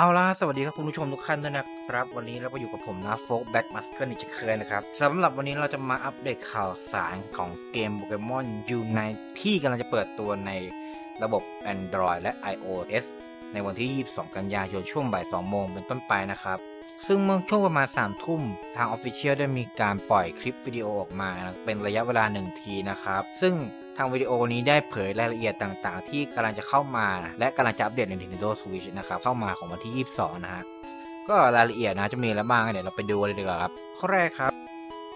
เอาล่ะสวัสดีครับคุณผู้ชมทุกท่านด้วยนะครับ วันนี้เราก็อยู่กับผมนะโฟกแบ็กมัสเกิลอีกเช่นเคยนะครับสำหรับวันนี้เราจะมาอัปเดตข่าวสารของเกมโปเกมอนยูไนที่กำลังจะเปิดตัวในระบบ Android และ iOS ในวันที่ 22 กันยายนช่วงบ่าย 2 โมงเป็นต้นไปนะครับ ซึ่งเมื่อช่วงประมาณ 3 ทุ่ม ทาง Official ได้มีการปล่อยคลิปวิดีโอออกมา เป็นระยะเวลา 1 ทีนะครับ ซึ่ง ทางวิดีโอนี้ได้เผยรายละเอียดต่างๆ ที่กำลังจะเข้ามา และกำลังจะอัปเดตใน Nintendo Switch นะครับเข้ามาของวันที่ 22 นะฮะก็รายละเอียดนะจะมีอะไรบ้างเดี๋ยวเราไปดูเลยดีกว่าครับข้อแรกครับ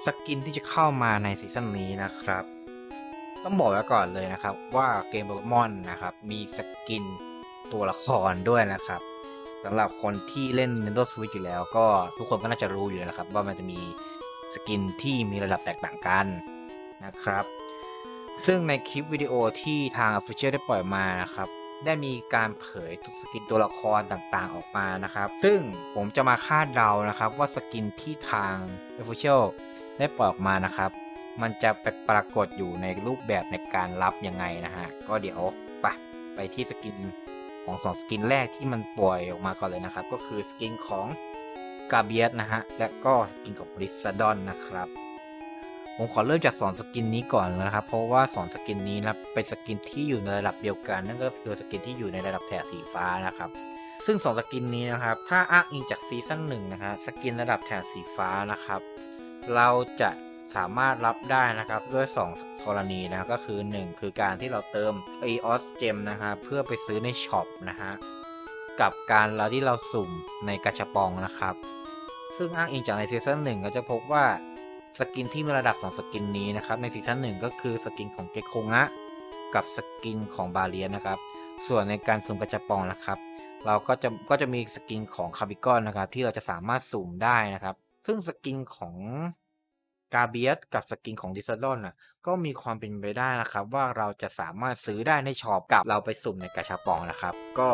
สกินที่จะเข้ามาในซีซั่นนี้นะครับ ต้องบอกไว้ก่อนเลยนะครับ ว่าเกมโปเกมอนนะครับมีสกินตัวละครด้วยนะครับสำหรับคนที่เล่น Nintendo Switch อยู่แล้ว ก็ทุกคนก็น่าจะรู้อยู่แล้วครับ ว่ามันจะมีสกินที่มีระดับแตกต่างกันนะครับ ซึ่งในคลิปวิดีโอที่ทาง Official ได้ปล่อยมานะครับ ได้มีการเผยทุกสกินตัวละครต่างๆออกมานะครับ ซึ่งผมจะมาคาดเดานะครับ ว่าสกินที่ทาง Official ได้ปล่อยออกมานะครับ มันจะไปปรากฏอยู่ในรูปแบบในการรับยังไงนะฮะ ก็เดี๋ยวไปไปที่สกินของสองสกินแรกที่มันปล่อยออกมาก่อนเลยนะครับ ก็คือสกินของกาเบียสนะฮะ และก็สกินของริซาดอนนะครับ ผมขอเริ่มจากสอนสกินนี้ก่อนนะครับ เพราะว่าสอนสกินนี้นะเป็นสกินที่อยู่ในระดับเดียวกัน นั่นก็คือสกินที่อยู่ในระดับแถบสีฟ้านะครับ ซึ่งสองสกินนี้นะครับ ถ้าอ้างอิงจากซีซั่นหนึ่งนะฮะสกินระดับแถบสีฟ้านะครับ เราจะสามารถรับได้นะครับด้วย 2 กรณีนะก็คือ 1 คือการที่เราเติม EOS Gem นะฮะเพื่อไปซื้อในช็อปนะฮะกับการเราที่เราสุ่มในกาชาปองนะครับ ซึ่งอ้างอิงจากในซีซั่นหนึ่งก็จะพบว่า สกินที่มีระดับของสกินนี้นะครับในซีซั่นหนึ่งก็คือสกินของเกโคงะกับสกินของบาเลียนนะครับ ส่วนในการสุ่มกระจับปองนะครับ เราก็จะก็จะมีสกินของคาบิกอนนะครับ ที่เราจะสามารถสุ่มได้นะครับ ซึ่งสกินของกาเบียสกับสกินของดิสซอนน่ะก็มีความเป็นไปได้นะครับ ว่าเราจะสามารถซื้อได้ในช็อปกับเราไปสุ่มในกระชับปองนะครับ ก็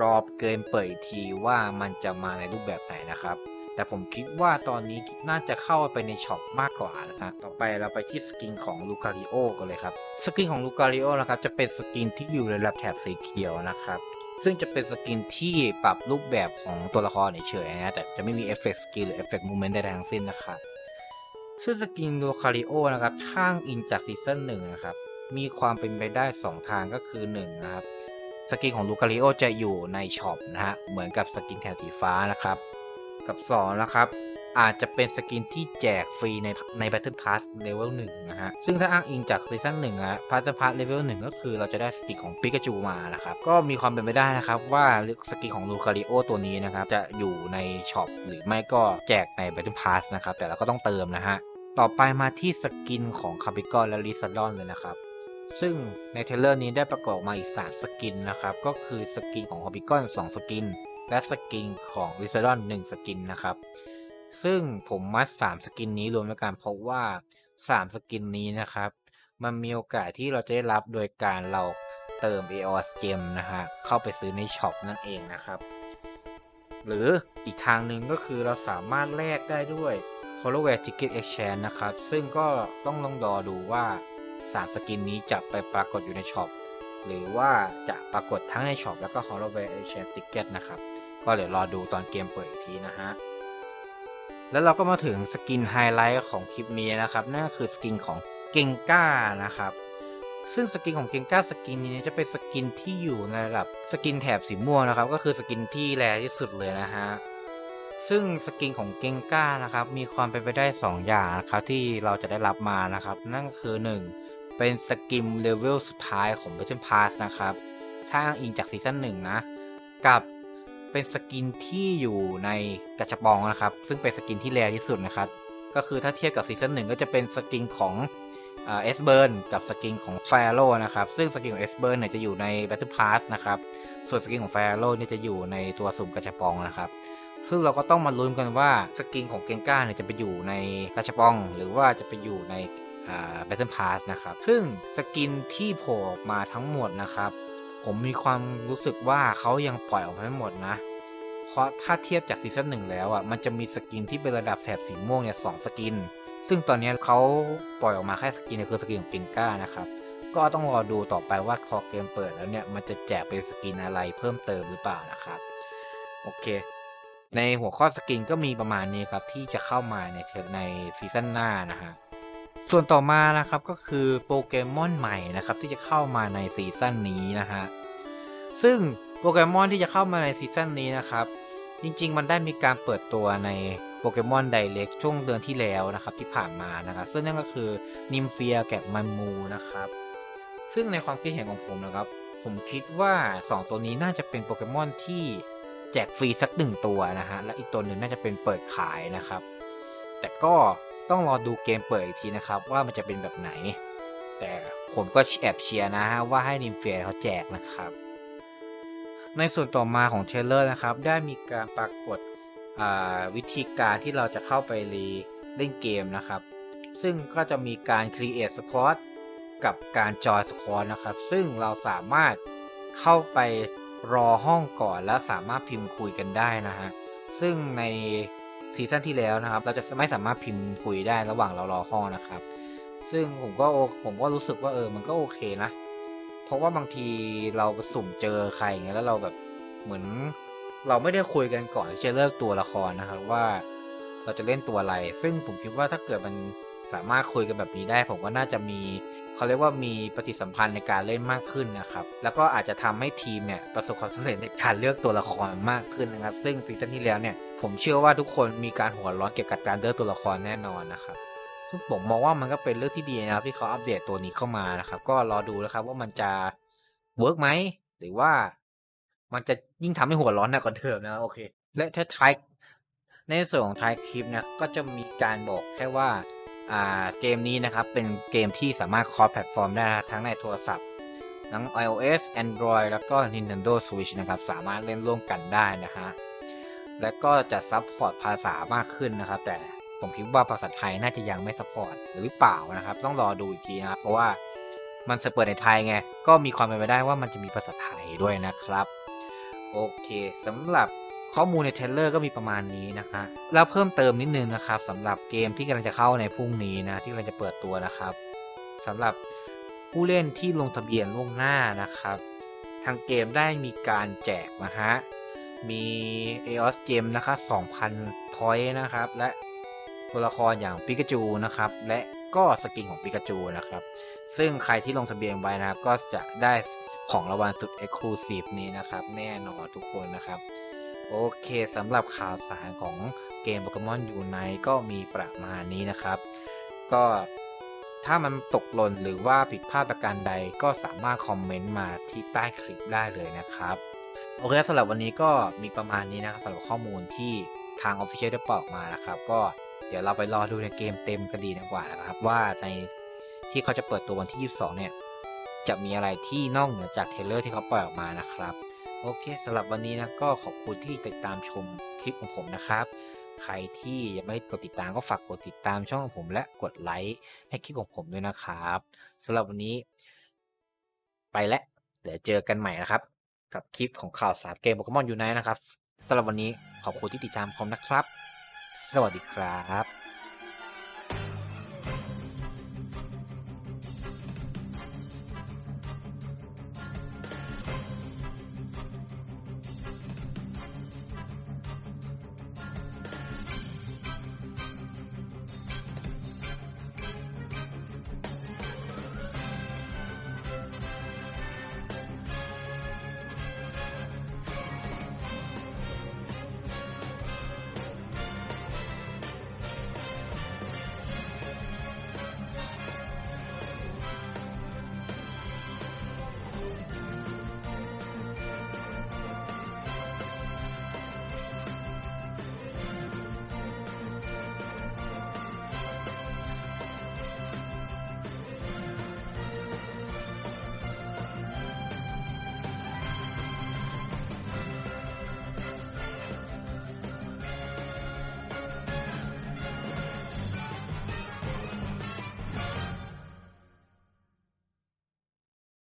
รอเกินเปิดทีว่ามันจะมาในรูปแบบไหนนะครับ แต่ผมคิดว่าตอนนี้น่าจะเข้าไปในช็อปมากกว่านะฮะต่อไปเราไปที่สกินของลูคาริโอกันเลยครับ สกินของลูคาริโอนะครับจะเป็นสกินที่อยู่ในระดับแถบสีเขียวนะครับซึ่งจะเป็นสกินที่ปรับรูปแบบของตัวละครเฉยๆนะแต่จะไม่มีเอฟเฟกต์สกินหรือเอฟเฟกต์มูเมนต์ใดๆทั้งสิ้นนะครับซึ่งสกินลูคาริโอนะครับข้างอินจากซีซั่นหนึ่งนะครับมีความเป็นไปได้ 2 ทางก็คือ1นะครับสกินของลูคาริโอจะอยู่ในช็อปนะฮะเหมือนกับสกินแถบสีฟ้านะครับ กับ 2 นะครับ อาจจะเป็นสกินที่แจกฟรีในใน Battle Pass Level 1 นะฮะ ซึ่งถ้าอ้างอิงจากซีซั่นหนึ่งอะ Battle Pass Level 1 ก็คือเราจะได้สกินของปิกาจูมานะครับ ก็มีความเป็นไปได้นะครับว่าสกินของลูคาริโอตัวนี้นะครับ จะอยู่ในช็อปหรือไม่ก็แจกใน Battle Pass นะครับ แต่เราก็ต้องเติมนะฮะ ต่อไปมาที่สกินของคาบิกอนและลิซาดอนเลยนะครับซึ่งในเทเลอร์นี้ได้ประกอบมาอีก 3 สกินนะครับ ก็คือสกินของคาบิกอน 2 สกิน และสกินของลิซาดอน1สกินนะครับ ซึ่งผมมัด 3 สกินนี้รวมด้วยกันเพราะว่า 3 สกินนี้นะครับ มันมีโอกาสที่เราจะได้รับโดยการเราเติม EOS Gem นะฮะเข้าไปซื้อในช็อปนั่นเองนะครับ หรืออีกทางหนึ่งก็คือเราสามารถแลกได้ด้วย Holoware Ticket Exchange นะครับ ซึ่งก็ต้องลองรอดูว่า 3 สกินนี้จะไปปรากฏอยู่ในช็อปหรือว่าจะปรากฏทั้งในช็อปแล้วก็ Holoware Exchange Ticket นะครับ ก็เดี๋ยวรอดูตอนเกมเปิดอีกทีนะฮะ แล้วเราก็มาถึงสกินไฮไลท์ของคลิปนี้นะครับ นั่นก็คือสกินของเกงก้านะครับ ซึ่งสกินของเกงก้าสกินนี้จะเป็นสกินที่อยู่ในระดับสกินแถบสีม่วงนะครับ ก็คือสกินที่แรที่สุดเลยนะฮะซึ่งสกินของเกงก้านะครับ มีความเป็นไปได้ 2 อย่างนะครับที่เราจะได้รับมานะครับ นั่นก็คือ 1 เป็นสกินเลเวลสุดท้ายของ Battle Pass นะครับ ถ้าอ้างอิงจากซีซั่นหนึ่งนะ กับ เป็นสกินที่อยู่ในกระชับปองนะครับ ซึ่งเป็นสกินที่แรที่สุดนะครับ ก็คือถ้าเทียบกับซีซั่นหนึ่งก็จะเป็นสกินของเอสเบิร์นกับสกินของแฟโ o นะครับ ซึ่งสกินของเอสเบิร์นเนี่ยจะอยู่ใน Battle Pass นะครับ ส่วนสกินของแฟโ o เนี่ยจะอยู่ในตัวสุ่มกระชับปองนะครับ ซึ่งเราก็ต้องมาลุ้นกันว่าสกินของเกงก้าเนี่ยจะไปอยู่ในกาชาปอง หรือว่าจะไปอยู่ในอ่า Battle Pass นะครับ ซึ่งสกินที่โผล่ออกมาทั้งหมดนะครับ ผมมีความรู้สึกว่าเขายังปล่อยออกมาไม่หมดนะ เพราะถ้าเทียบจากซีซั่นหนึ่งแล้วอะ มันจะมีสกินที่เป็นระดับแถบสีม่วงเนี่ยสองสกิน ซึ่งตอนนี้เขาปล่อยออกมาแค่สกินเดียวคือสกินของเกงก้านะครับ ก็ต้องรอดูต่อไปว่าพอเกมเปิดแล้วเนี่ย มันจะแจกเป็นสกินอะไรเพิ่มเติมหรือเปล่านะครับ โอเค ในหัวข้อสกินก็มีประมาณนี้ครับที่จะเข้ามาในในซีซั่นหน้านะฮะ ส่วนต่อมานะครับก็คือโปเกมอนใหม่นะครับที่จะเข้ามาในซีซั่นนี้นะฮะซึ่งโปเกมอนที่จะเข้ามาในซีซั่นนี้นะครับ จริงๆ มันได้มีการเปิดตัวในโปเกมอนไดเ c กช่วงเดือนที่แล้วนะครับที่ผ่านมานะครับซึ่งนั่นก็คือนิมเฟียแกะมันมูนะครับ ซึ่งในความคิดเห็นของผมนะครับ ผมคิดว่า 2 ตัวนี้น่าจะเป็นโปเกมอนที่แจกฟรีสักหนึ่งตัวนะฮะและอีกตัวหนึ่งน่าจะเป็นเปิดขายนะครับ แต่ก็ ต้องรอดูเกมเปิดอีกทีนะครับว่ามันจะเป็นแบบไหน แต่ผมก็แอบเชียร์นะฮะว่าให้นิมเฟียเขาแจกนะครับ ในส่วนต่อมาของเทรลเลอร์นะครับ ได้มีการปรากฏวิธีการที่เราจะเข้าไปรีเล่นเกมนะครับ ซึ่งก็จะมีการ create squad กับการ join squad นะครับ ซึ่งเราสามารถเข้าไปรอห้องก่อน แล้วสามารถพิมพ์คุยกันได้นะฮะ ซึ่งใน ซีซั่นที่แล้วนะครับ เราจะไม่สามารถพิมพ์คุยได้ระหว่างเรารอห้องนะครับ ซึ่งผมก็โอผมก็รู้สึกว่าเออมันก็โอเคนะ เพราะว่าบางทีเราสุ่มเจอใครอย่างเงี้ยแล้วเราแบบเหมือนเราไม่ได้คุยกันก่อนที่จะเลือกตัวละครนะครับว่าเราจะเล่นตัวอะไร ซึ่งผมคิดว่าถ้าเกิดมันสามารถคุยกันแบบนี้ได้ ผมก็น่าจะมีเขาเรียกว่ามีปฏิสัมพันธ์ในการเล่นมากขึ้นนะครับ แล้วก็อาจจะทำให้ทีมเนี่ยประสบความสำเร็จในการเลือกตัวละครมากขึ้นนะครับ ซึ่งซีซั่นที่แล้วเนี่ย ผมเชื่อว่าทุกคนมีการหัวร้อนเกี่ยวกับการเลือกตัวละครแน่นอนนะครับซึ่งผมมองว่ามันก็เป็นเรื่องที่ดีนะครับที่เขาอัปเดตตัวนี้เข้ามานะครับ ก็รอดูนะครับว่ามันจะเวิร์กไหมหรือว่ามันจะยิ่งทำให้หัวร้อนหนักกว่าเดิมนะโอเค และท้ายในส่วนของท้ายคลิปนี่ยก็จะมีการบอกแค่ว่าอ่าเกมนี้นะครับ เป็นเกมที่สามารถคอร์แพลตฟอร์มได้ทั้งในโทรศัพท์ทั้ง iOS Android แล้วก็ Nintendo Switch นะครับ สามารถเล่นร่วมกันได้นะฮะ และก็จะซัพพอร์ตภาษามากขึ้นนะครับ แต่ผมคิดว่าภาษาไทยน่าจะยังไม่ซัพพอร์ตหรือเปล่านะครับ ต้องรอดูอีกทีนะครับเพราะว่ามันจะเปิดในไทยไง ก็มีความเป็นไปได้ว่ามันจะมีภาษาไทยด้วยนะครับ โอเคสำหรับข้อมูลในเทรลเลอร์ก็มีประมาณนี้นะคะ แล้วเพิ่มเติมนิดนึงนะครับสำหรับเกมที่กำลังจะเข้าในพรุ่งนี้นะ ที่กำลังจะเปิดตัวนะครับสำหรับผู้เล่นที่ลงทะเบียนล่วงหน้านะครับ ทางเกมได้มีการแจกนะฮะ มี EOS Gem นะครับ2,000 point นะครับ และตัวละครอย่างปิกาจูนะครับ และก็สกินของปิกาจูนะครับ ซึ่งใครที่ลงทะเบียนไว้นะก็จะได้ของรางวัลสุด Exclusive นี้นะครับ แน่นอนทุกคนนะครับ โอเคสำหรับข่าวสารของเกมโปเกมอนยูไนก็มีประมาณนี้นะครับ ก็ถ้ามันตกหล่นหรือว่าผิดพลาดประการใดก็สามารถคอมเมนต์มาที่ใต้คลิปได้เลยนะครับ โอเคสำหรับวันนี้ก็มีประมาณนี้นะครับสำหรับข้อมูลที่ทาง Official ได้บอกมานะครับ ก็เดี๋ยวเราไปรอดูในเกมเต็มกันดีดีกว่านะครับ ว่าในที่เขาจะเปิดตัววันที่ 22 เนี่ย จะมีอะไรที่นอกเหนือจากเทเลอร์ที่เขาปล่อยออกมานะครับ โอเคสำหรับวันนี้นะก็ขอบคุณที่ติดตามชมคลิปของผมนะครับ ใครที่ยังไม่กดติดตามก็ฝากกดติดตามช่องของผมและกดไลค์ให้คลิปของผมด้วยนะครับสำหรับวันนี้ ไปแล้วเดี๋ยวเจอกันใหม่นะครับ กับคลิปของข่าวสารเกมโปเกมอนยูไนนะครับสำหรับวันนี้ขอบคุณที่ติดตามผมนะครับ สวัสดีครับ